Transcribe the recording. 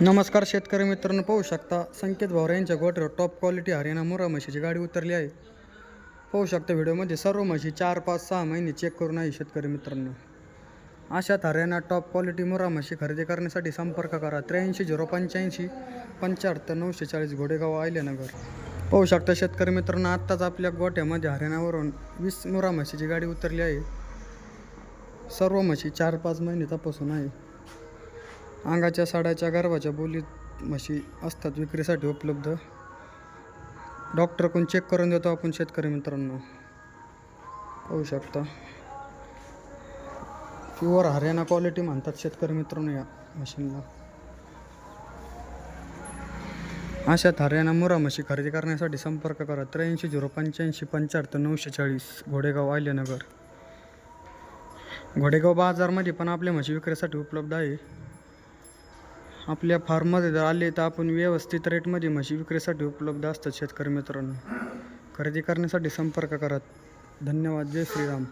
नमस्कार शेतकरी मित्रांनो पाहू शकता संकेत भावरा यांच्या गोठ्यावर टॉप क्वालिटी हरियाणा मुरा म्हशीची गाडी उतरली आहे. पाहू शकता व्हिडिओमध्ये सर्व म्हशी चार पाच सहा महिने चेक करून आहे शेतकरी मित्रांनो. अशात हरियाणा टॉप क्वालिटी मुरा म्हशी खरेदी करण्यासाठी संपर्क करा. त्र्याऐंशी झिरो पंच्याऐंशी पंच्याहत्तर नऊशे चाळीस घोडेगाव आयल्यानगर पाहू शकता शेतकरी मित्रांनो आत्ताच आपल्या गोट्यामध्ये हरियाणावरून वीस मुरा म्हशीची गाडी उतरली आहे. सर्व म्हशी चार पाच महिने तपासून आहे. अंगाच्या साड्याच्या गर्भाच्या बोलीत म्हशी असतात विक्रीसाठी उपलब्ध. डॉक्टरकडून चेक करून देतो आपण शेतकरी मित्रांनो. पाहू शकता. प्युअर हरियाणा क्वालिटी म्हणतात शेतकरी मित्रांनो या मशीनला. अशात हरियाणा मुरा म्हशी खरेदी करण्यासाठी संपर्क करा. त्र्याऐंशी झिरो पंच्याऐंशी पंच्याहत्तर नऊशे चाळीस घोडेगाव आयल्यानगर घोडेगाव बाजारमध्ये पण आपल्या म्हशी विक्रीसाठी उपलब्ध आहे. आपल्या फार्ममध्ये जर आले तर आपण व्यवस्थित रेटमध्ये म्हशी विक्रीसाठी उपलब्ध असतात शेतकरी मित्रांनो. खरेदी करण्यासाठी संपर्क करा. धन्यवाद. जय श्रीराम.